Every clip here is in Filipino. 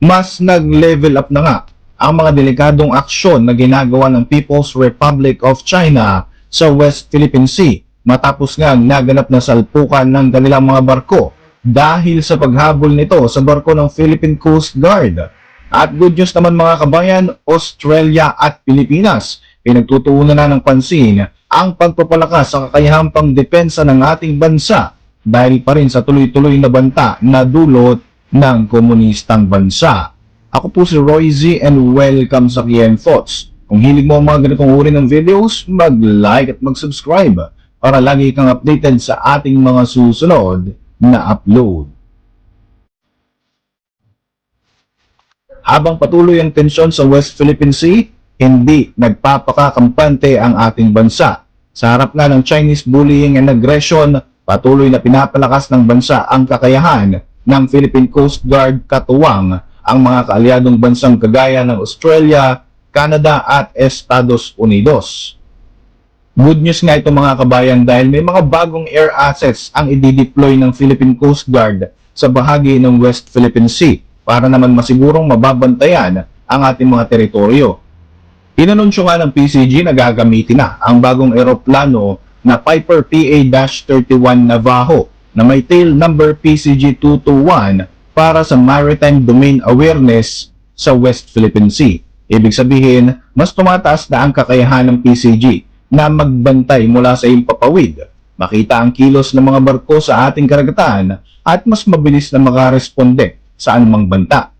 mas nag-level up na nga ang mga delikadong aksyon na ginagawa ng People's Republic of China sa West Philippine Sea matapos nga naganap na salpukan ng kanilang mga barko dahil sa paghabol nito sa barko ng Philippine Coast Guard. At good news naman mga kabayan, Australia at Pilipinas pinagtutuunan na ng pansin ang pagpapalakas sa kakayahang pangdepensa ng ating bansa dahil pa rin sa tuloy-tuloy na banta na dulot ng komunistang bansa. Ako po si Roy Z and welcome sa Kian Thoughts. Kung hilig mo ang mga ganitong uri ng videos, mag-like at mag-subscribe para lagi kang updated sa ating mga susunod na upload. Habang patuloy ang tensyon sa West Philippine Sea, hindi nagpapakakampante ang ating bansa. Sa harap nga ng Chinese bullying and aggression, patuloy na pinapalakas ng bansa ang kakayahan ng Philippine Coast Guard katuwang ang mga kaalyadong bansang kagaya ng Australia, Canada at Estados Unidos. Good news nga ito mga kabayan dahil may mga bagong air assets ang i-deploy ng Philippine Coast Guard sa bahagi ng West Philippine Sea para naman masigurong mababantayan ang ating mga teritoryo. Inanunsyo nga ng PCG na gagamitin na ang bagong eroplano na Piper PA-31 Navajo na may tail number PCG-221 para sa maritime domain awareness sa West Philippine Sea. Ibig sabihin, mas tumataas na ang kakayahan ng PCG na magbantay mula sa impapawid, makita ang kilos ng mga barko sa ating karagatan at mas mabilis na makaresponde sa anumang banta.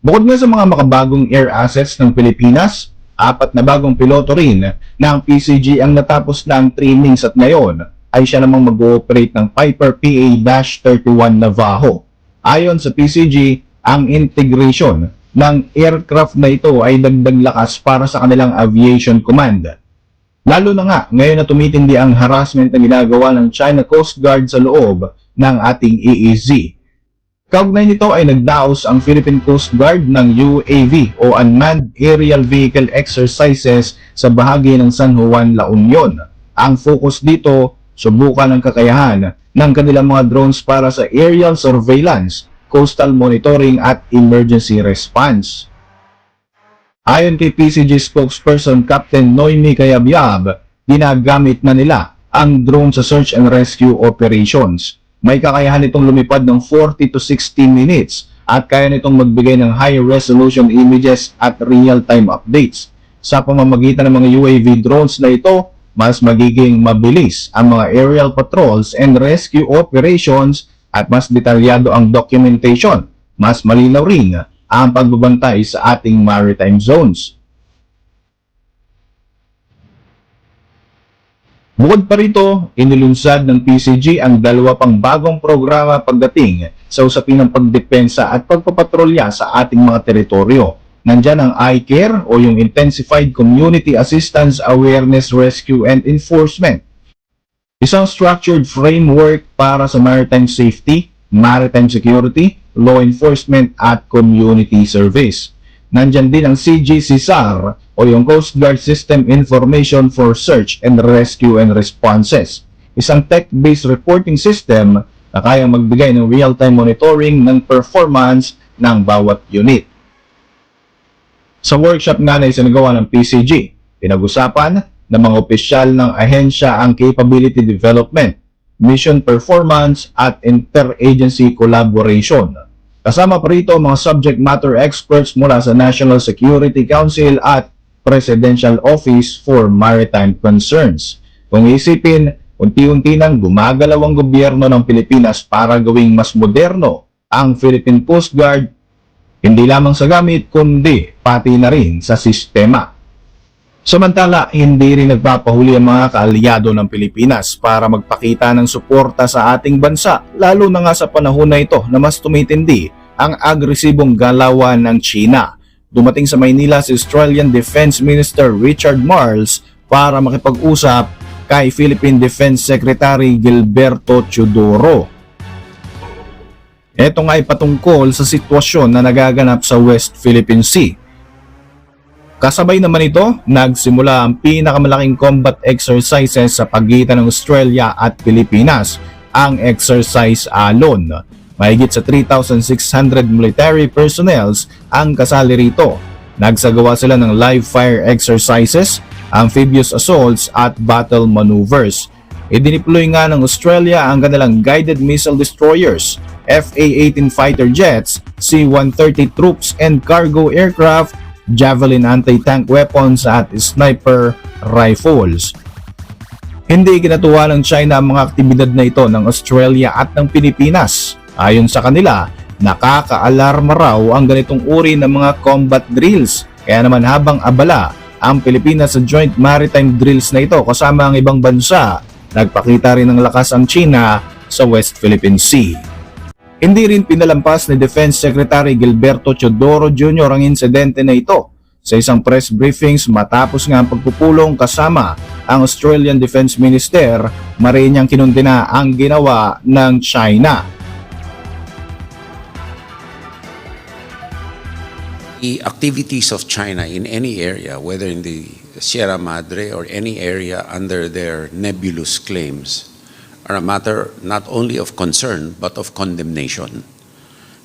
Bukod nga sa mga makabagong air assets ng Pilipinas, apat na bagong piloto rin ang PCG ang natapos na ang trainings at ngayon ay siya namang mag-ooperate ng Piper PA-31 Navajo. Ayon sa PCG, ang integration ng aircraft na ito ay dagdag lakas para sa kanilang aviation command. Lalo na nga ngayon na tumitindi ang harassment na ginagawa ng China Coast Guard sa loob ng ating EEZ. Kaugnay nito ay nagdaos ang Philippine Coast Guard ng UAV o Unmanned Aerial Vehicle Exercises sa bahagi ng San Juan, La Union. Ang focus dito, subukan ang kakayahan ng kanilang mga drones para sa aerial surveillance, coastal monitoring at emergency response. Ayon kay PCG spokesperson Captain Noemi Kayabyab, ginagamit na nila ang drone sa search and rescue operations. May kakayahan itong lumipad ng 40 to 60 minutes at kaya nitong magbigay ng high resolution images at real-time updates. Sa pamamagitan ng mga UAV drones na ito, mas magiging mabilis ang mga aerial patrols and rescue operations at mas detalyado ang documentation. Mas malinaw rin ang pagbabantay sa ating maritime zones. Bukod pa rito, inilunsad ng PCG ang dalawa pang bagong programa pagdating sa usapin ng pagdepensa at pagpapatrolya sa ating mga teritoryo. Nandyan ang iCare o yung Intensified Community Assistance Awareness Rescue and Enforcement. Isang structured framework para sa maritime safety, maritime security, law enforcement at community service. Nandyan din ang CGCSAR o yung Coast Guard System Information for Search and Rescue and Responses. Isang tech-based reporting system na kayang magbigay ng real-time monitoring ng performance ng bawat unit. Sa workshop nga na isinagawa ng PCG, pinag-usapan ng mga opisyal ng ahensya ang capability development, mission performance at interagency collaboration. Kasama pa rito mga subject matter experts mula sa National Security Council at Presidential Office for Maritime Concerns. Kung isipin, unti-unti nang gumagalaw ang gobyerno ng Pilipinas para gawing mas moderno ang Philippine Coast Guard, hindi lamang sa gamit kundi pati na rin sa sistema. Samantala, hindi rin nagpapahuli ang mga kaalyado ng Pilipinas para magpakita ng suporta sa ating bansa, lalo na nga sa panahon na ito na mas tumitindi ang agresibong galawan ng China. Dumating sa Maynila si Australian Defense Minister Richard Marles para makipag-usap kay Philippine Defense Secretary Gilberto Chodoro. Ito nga ay patungkol sa sitwasyon na nagaganap sa West Philippine Sea. Kasabay naman ito, nagsimula ang pinakamalaking combat exercises sa pagitan ng Australia at Pilipinas, ang Exercise Alon. Mahigit sa 3,600 military personnels ang kasali rito. Nagsagawa sila ng live fire exercises, amphibious assaults at battle maneuvers. Idiniploy nga ng Australia ang kanilang guided missile destroyers, FA-18 fighter jets, C-130 troops and cargo aircraft, Javelin anti-tank weapons at sniper rifles. Hindi ginatuwa ng China ang mga aktibidad na ito ng Australia at ng Pilipinas. Ayon sa kanila, nakaka-alarma raw ang ganitong uri ng mga combat drills. Kaya naman habang abala ang Pilipinas sa joint maritime drills na ito kasama ang ibang bansa, nagpakita rin ng lakas ang China sa West Philippine Sea. Hindi rin pinalampas ni Defense Secretary Gilberto Chodoro Jr. ang insidente na ito sa isang press briefings matapos nga ang pagpupulong kasama ang Australian Defense Minister, mariin niyang kinundina ang ginawa ng China. the activities of China in any area, whether in the Sierra Madre or any area under their nebulous claims, are a matter not only of concern but of condemnation.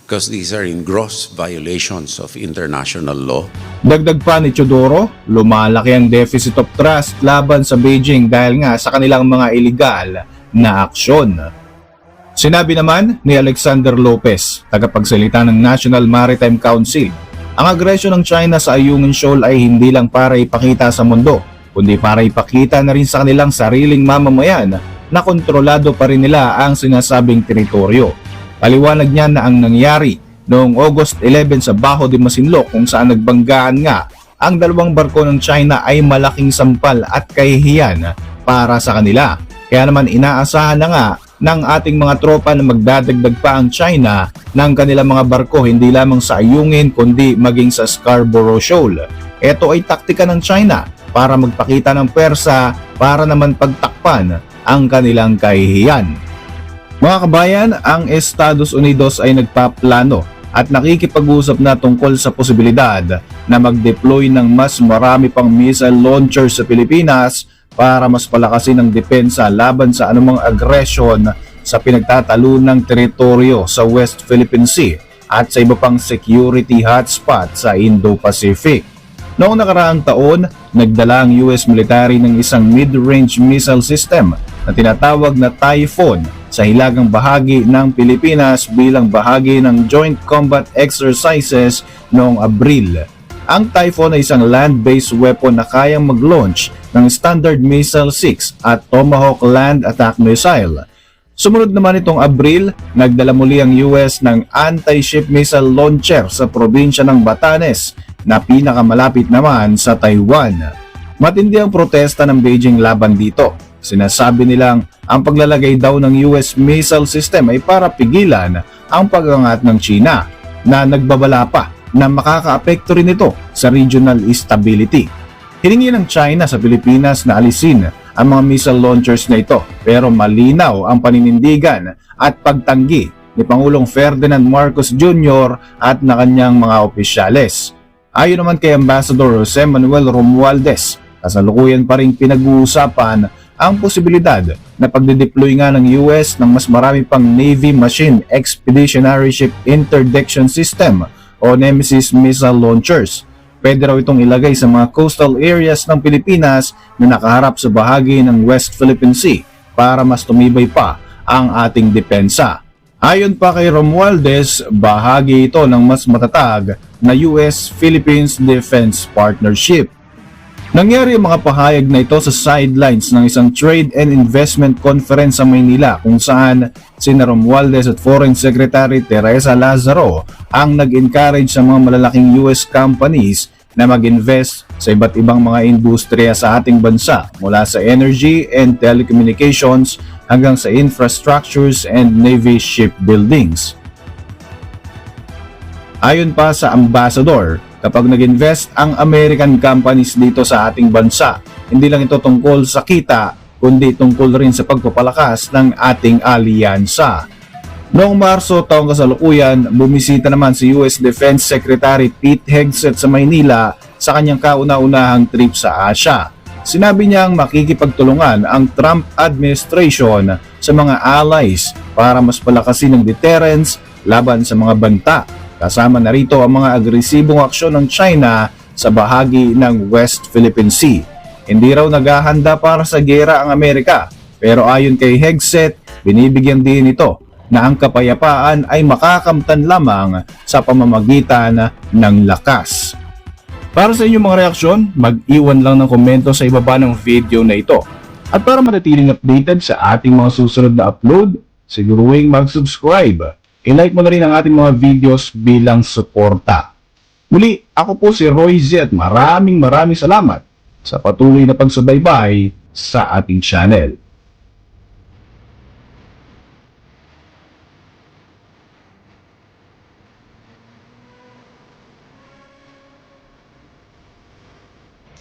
Because these are in gross violations of international law. Dagdag pa ni Chodoro, lumalaki ang deficit of trust laban sa Beijing dahil nga sa kanilang mga illegal na aksyon. Sinabi naman ni Alexander Lopez, tagapagsalita ng National Maritime Council, ang agresyon ng China sa Ayungin Shoal ay hindi lang para ipakita sa mundo, kundi para ipakita na rin sa kanilang sariling mamamayan na kontrolado pa rin nila ang sinasabing teritoryo. Paliwanag niya na ang nangyari noong August 11 sa Baho de Masinloc kung saan nagbanggaan nga ang dalawang barko ng China ay malaking sampal at kahihiyan para sa kanila. Kaya naman inaasahan na nga ng ating mga tropa na magdadagdag pa ang China ng kanilang mga barko hindi lamang sa Ayungin kundi maging sa Scarborough Shoal. Ito ay taktika ng China para magpakita ng pwersa para naman pagtakpan ang kanilang kahihiyan. Mga kabayan, ang Estados Unidos ay nagpaplano at nakikipag-usap na tungkol sa posibilidad na mag-deploy ng mas marami pang missile launchers sa Pilipinas para mas palakasin ang depensa laban sa anumang agresyon sa pinagtatalunang teritoryo sa West Philippine Sea at sa iba pang security hotspot sa Indo-Pacific. Noong nakaraang taon, nagdala ang US military ng isang mid-range missile system na tinatawag na Typhoon sa hilagang bahagi ng Pilipinas bilang bahagi ng Joint Combat Exercises noong Abril. Ang Typhoon ay isang land-based weapon na kayang mag-launch ng Standard Missile 6 at Tomahawk Land Attack Missile. Sumunod naman itong Abril, nagdala muli ang US ng anti-ship missile launcher sa probinsya ng Batanes na pinakamalapit naman sa Taiwan. Matindi ang protesta ng Beijing laban dito. Sinasabi nilang ang paglalagay daw ng US missile system ay para pigilan ang pagangat ng China na nagbabala pa na makakaapekto rin ito sa regional stability. Hiningi ng China sa Pilipinas na alisin ang mga missile launchers na ito pero malinaw ang paninindigan at pagtanggi ni Pangulong Ferdinand Marcos Jr. at na kanyang mga opisyales. Ayon naman kay Ambassador Jose Manuel Romualdez, kasalukuyan pa rin pinag-uusapan ang posibilidad na pagdedeploy nga ng US ng mas marami pang Navy Machine Expeditionary Ship Interdiction System o Nemesis missile launchers. Pwede raw itong ilagay sa mga coastal areas ng Pilipinas na nakaharap sa bahagi ng West Philippine Sea para mas tumibay pa ang ating depensa. Ayon pa kay Romualdez, bahagi ito ng mas matatag na US-Philippines Defense Partnership. Nangyari ang mga pahayag na ito sa sidelines ng isang Trade and Investment Conference sa Maynila kung saan sina Romualdez at Foreign Secretary Teresa Lazaro ang nag-encourage sa mga malalaking US companies na mag-invest sa iba't ibang mga industriya sa ating bansa mula sa energy and telecommunications hanggang sa infrastructures and navy shipbuildings. Ayon pa sa ambassador, kapag nag-invest ang American companies dito sa ating bansa, hindi lang ito tungkol sa kita, kundi tungkol rin sa pagpapalakas ng ating alyansa. Noong Marso taong kasalukuyan, bumisita naman si US Defense Secretary Pete Hegseth sa Maynila sa kanyang kauna-unahang trip sa Asia. Sinabi niyang makikipagtulungan ang Trump administration sa mga allies para mas palakasin ang deterrence laban sa mga banta. Kasama na rito ang mga agresibong aksyon ng China sa bahagi ng West Philippine Sea. Hindi raw naghahanda para sa gera ang Amerika, pero ayon kay Hegseth, binibigyan din ito na ang kapayapaan ay makakamtan lamang sa pamamagitan ng lakas. Para sa inyong mga reaksyon, mag-iwan lang ng komento sa ibaba ng video na ito. At para manatiling updated sa ating mga susunod na upload, siguruhin mag-subscribe. I-like mo na rin ang ating mga videos bilang suporta. Muli, ako po si Roy Z at maraming maraming salamat sa patuloy na pagsubaybay sa ating channel.